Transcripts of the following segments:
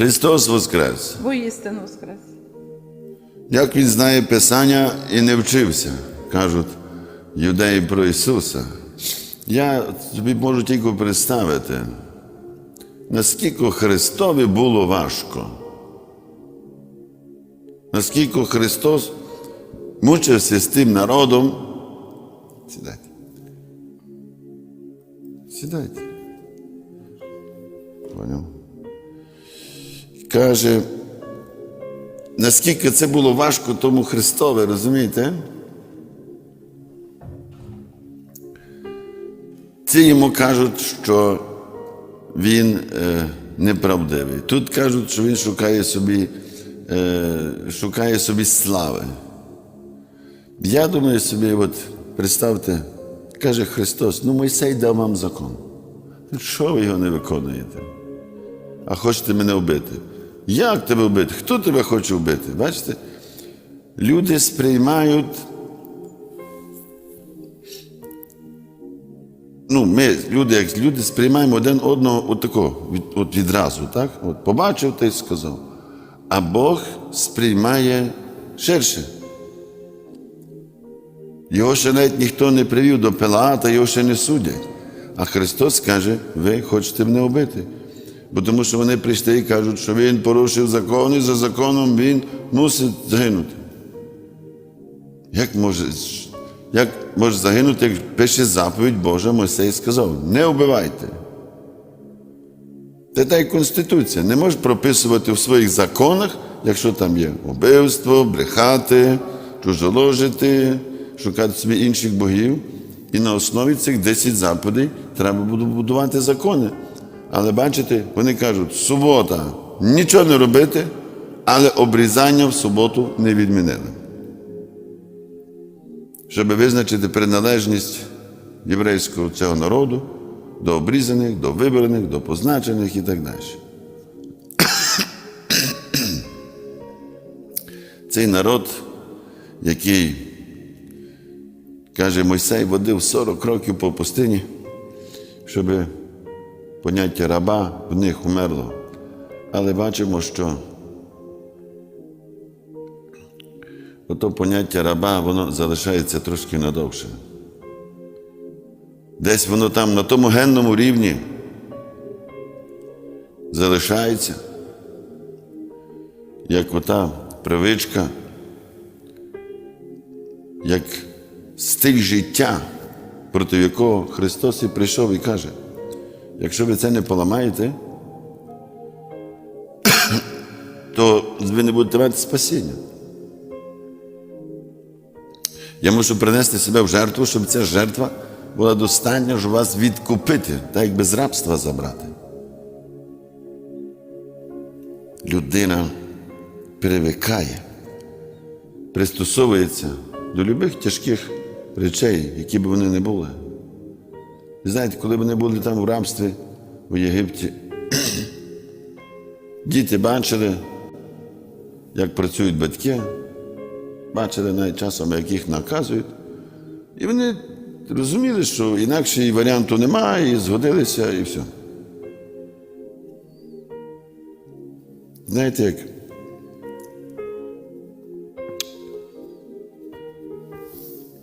Христос Воскрес! Воістину воскрес. Як він знає Писання і не вчився, кажуть юдеї про Ісуса. Я собі можу тільки представити, наскільки Христові було важко. Наскільки Христос мучився з тим народом. Сідайте. Сідайте. Поняв? Каже, наскільки це було важко тому Христові, розумієте? Ці йому кажуть, що він е, неправдивий. Тут кажуть, що він шукає собі, е, шукає собі слави. Я думаю собі, от представте, каже Христос, ну Мойсей дав вам закон. Що ви його не виконуєте? А хочете мене вбити? Як тебе вбити? Хто тебе хоче вбити? Бачите? Люди сприймають. Ну, ми, люди, як люди, сприймаємо один одного от такого, від, от відразу, так? От побачив та сказав. А Бог сприймає ширше. Його ще навіть ніхто не привів до Пилата, його ще не судять. А Христос каже, ви хочете мене вбити. Бо тому що вони прийшли і кажуть, що він порушив закон, і за законом він мусить загинути. Як може, як може загинути, як пише заповідь Божа, Мойсей сказав, не вбивайте. Це та й Конституція. Не може прописувати в своїх законах, якщо там є убивство, брехати, чужоложити, шукати собі інших богів. І на основі цих 10 заповідей треба буде будувати закони. Але бачите, вони кажуть, субота нічого не робити, але обрізання в суботу не відмінили. Щоб визначити приналежність єврейського цього народу до обрізаних, до вибраних, до позначених і так далі. Цей народ, який, каже Мойсей, водив 40 років по пустині, щоб поняття раба в них умерло. Але бачимо, що ото поняття раба, воно залишається трошки надовше. Десь воно там на тому генному рівні залишається, як ота привичка, як стиль життя, проти якого Христос і прийшов і каже, якщо ви це не поламаєте, то ви не будете мати спасіння. Я мушу принести себе в жертву, щоб ця жертва була достатня, щоб вас відкупити, так як без рабства забрати. Людина привикає, пристосовується до любих тяжких речей, які б вони не були. Знаєте, коли вони були там в рабстві у Єгипті, діти бачили, як працюють батьки, бачили навіть часом, як їх наказують. І вони розуміли, що інакше і варіанту немає, і згодилися, і все. Знаєте як?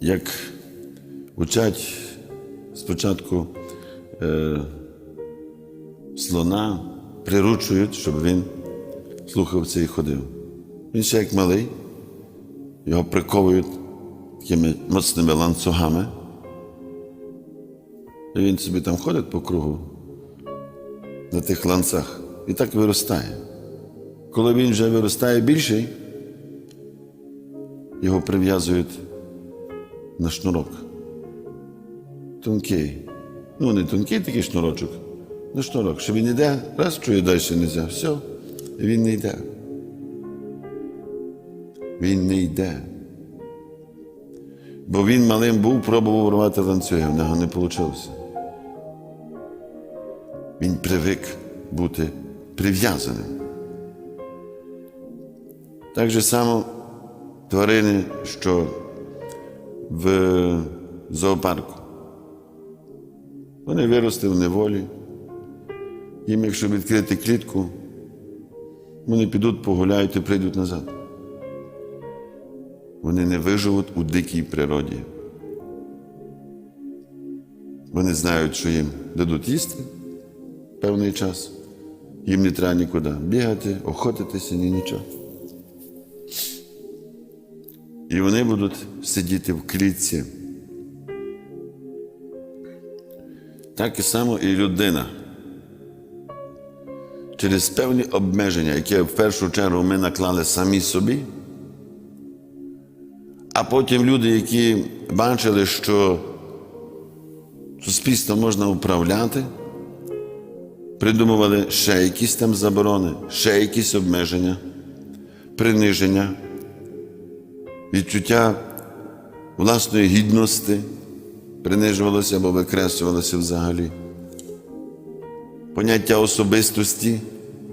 Як учать спочатку е, слона, приручують, щоб він слухався і ходив. Він ще як малий, його приковують такими моцними ланцюгами. І він собі там ходить по кругу на тих ланцах і так виростає. Коли він вже виростає більший, його прив'язують на шнурок. Тонкий. Ну, не тонкий такий шнурочок, на шнурок. Що він йде, раз чує далі не можна, все, він не йде. Він не йде. Бо він малим був, пробував рвати ланцюги, в нього не вийшло. Він привик бути прив'язаним. Так же само тварини, що в зоопарку. Вони виросли в неволі. Їм, якщо відкрити клітку, вони підуть, погуляють і прийдуть назад. Вони не виживуть у дикій природі. Вони знають, що їм дадуть їсти певний час. Їм не треба нікуди бігати, охотитися, ні нічого. І вони будуть сидіти в клітці. Так і само і людина. Через певні обмеження, які в першу чергу ми наклали самі собі, а потім люди, які бачили, що суспільство можна управляти, придумували ще якісь там заборони, ще якісь обмеження, приниження, відчуття власної гідності принижувалося або викреслювалося взагалі. Поняття особистості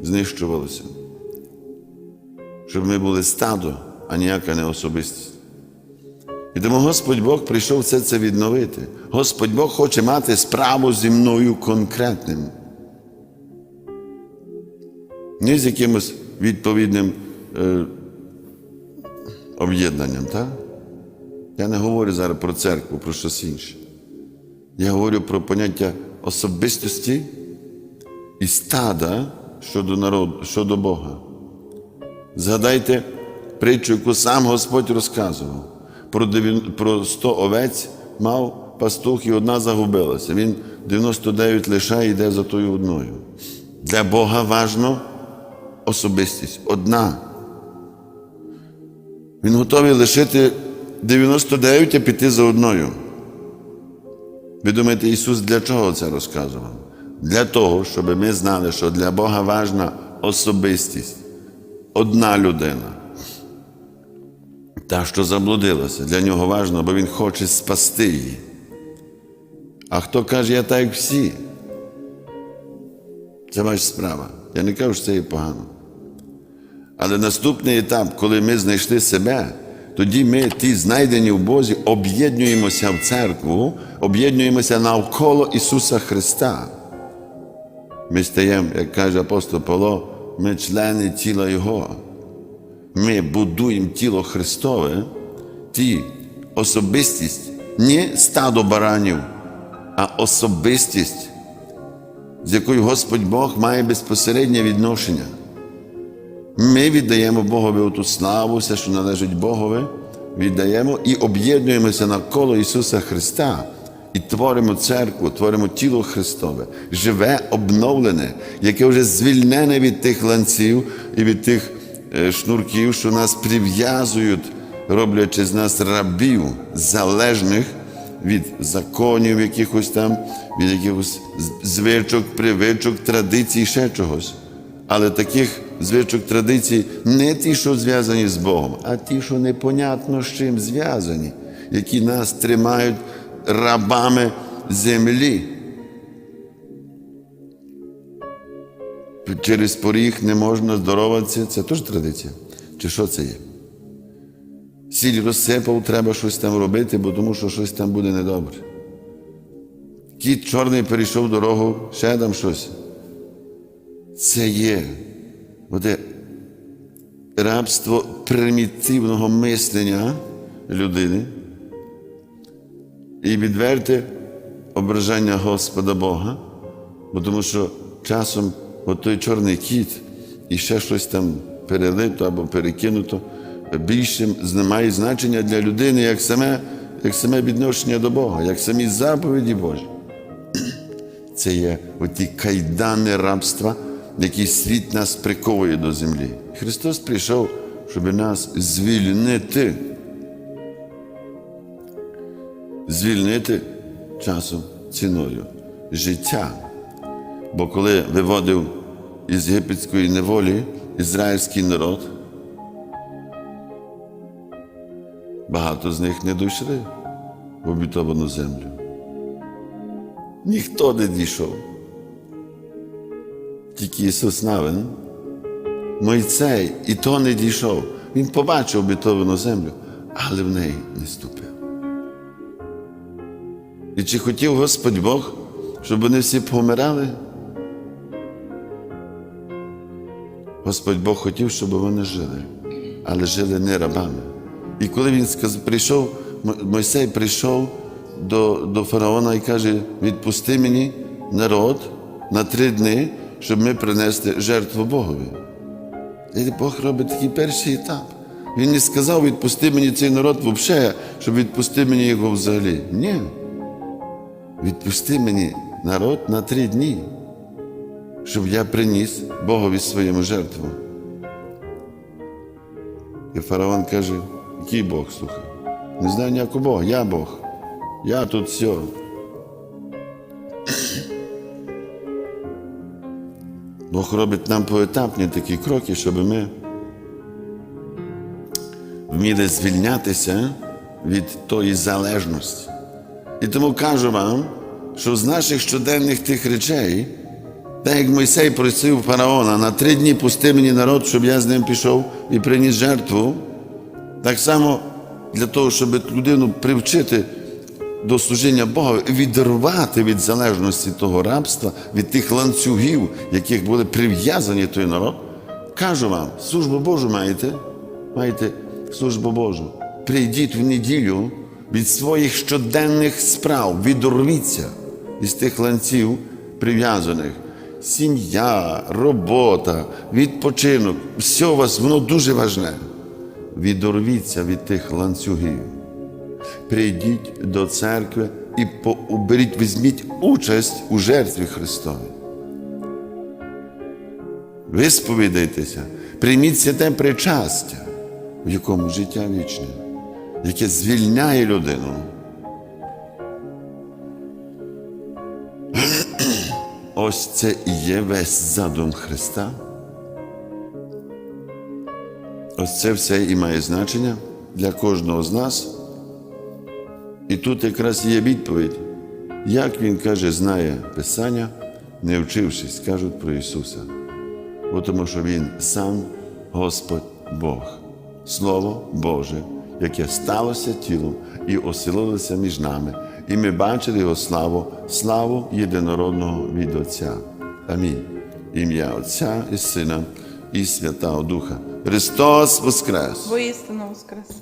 знищувалося. Щоб ми були стадо, а ніяка не особистість. І тому Господь Бог прийшов все це відновити. Господь Бог хоче мати справу зі мною конкретним. Не з якимось відповідним е, об'єднанням, так? Я не говорю зараз про церкву, про щось інше. Я говорю про поняття особистості і стада щодо народу, щодо Бога. Згадайте притчу, яку сам Господь розказував. Про, дев'ян- про 100 овець мав пастух і одна загубилася. Він 99 лишає і йде за тою одною. Для Бога важно особистість одна. Він готовий лишити 99 а піти за одною. Ви думаєте, Ісус для чого це розказував? Для того, щоб ми знали, що для Бога важна особистість, одна людина. Та, що заблудилася, для нього важно, бо Він хоче спасти її. А хто каже, я так як всі? Це ваша справа. Я не кажу, що це є погано. Але наступний етап, коли ми знайшли себе, тоді ми, ті знайдені в Бозі, об'єднуємося в церкву, об'єднуємося навколо Ісуса Христа. Ми стаємо, як каже апостол Павло, ми члени тіла Його. Ми будуємо тіло Христове, ті особистість, не стадо баранів, а особистість, з якою Господь Бог має безпосереднє відношення. Ми віддаємо Богові ту славу, все, що належить Богові, віддаємо і об'єднуємося навколо Ісуса Христа і творимо церкву, творимо тіло Христове, живе, обновлене, яке вже звільнене від тих ланців і від тих шнурків, що нас прив'язують, роблячи з нас рабів, залежних від законів якихось там, від якихось звичок, привичок, традицій, ще чогось. Але таких звичок традицій не ті, що зв'язані з Богом, а ті, що непонятно з чим зв'язані, які нас тримають рабами землі. Через поріг не можна здороватися, це теж традиція. Чи що це є? Сіль розсипав, треба щось там робити, бо тому що щось там буде недобре. Кіт чорний перейшов дорогу, ще там щось. Це є буде рабство примітивного мислення людини і відверте ображання Господа Бога, бо тому що часом от той чорний кіт і ще щось там перелито або перекинуто більше має значення для людини, як саме, як саме відношення до Бога, як самі заповіді Божі. Це є оті кайдани рабства, які світ нас приковує до землі. Христос прийшов, щоб нас звільнити. Звільнити часом ціною життя. Бо коли виводив із єгипетської неволі ізраїльський народ, багато з них не дійшли в обітовану землю. Ніхто не дійшов. Тільки Ісус Навин, Мойцей, і то не дійшов. Він побачив обітовану землю, але в неї не ступив. І чи хотів Господь Бог, щоб вони всі помирали? Господь Бог хотів, щоб вони жили, але жили не рабами. І коли він сказ- прийшов, Мойсей прийшов до, до фараона і каже: відпусти мені народ на три дні, щоб ми принесли жертву Богові. І Бог робить такий перший етап. Він не сказав, відпусти мені цей народ взагалі, щоб відпусти мені його взагалі. Ні. Відпусти мені народ на три дні, щоб я приніс Богові своєму жертву. І фараон каже, який Бог слухай? Не знаю ніякого Бога, я Бог. Я тут все. Бог робить нам поетапні такі кроки, щоб ми вміли звільнятися від тої залежності. І тому кажу вам, що з наших щоденних тих речей, так як Мойсей просив фараона на три дні пусти мені народ, щоб я з ним пішов і приніс жертву, так само для того, щоб людину привчити до служіння Бога, відірвати від залежності того рабства, від тих ланцюгів, яких були прив'язані той народ, кажу вам, службу Божу маєте, маєте службу Божу. Прийдіть в неділю від своїх щоденних справ, відорвіться із тих ланців прив'язаних. Сім'я, робота, відпочинок, все у вас воно дуже важне. Відорвіться від тих ланцюгів. Прийдіть до церкви і поуберіть, візьміть участь у жертві Христовій. Ви сповідайтеся, прийміть святе причастя, в якому життя вічне, яке звільняє людину. Ось це і є весь задум Христа. Ось це все і має значення для кожного з нас. І тут якраз є відповідь, як він каже, знає Писання, не вчившись, кажуть про Ісуса. Бо тому що Він сам Господь Бог, Слово Боже, яке сталося тілом і оселилося між нами. І ми бачили Його славу, славу єдинородного від Отця. Амінь. Ім'я Отця і Сина і Святого Духа. Христос Воскрес! Воістину воскрес.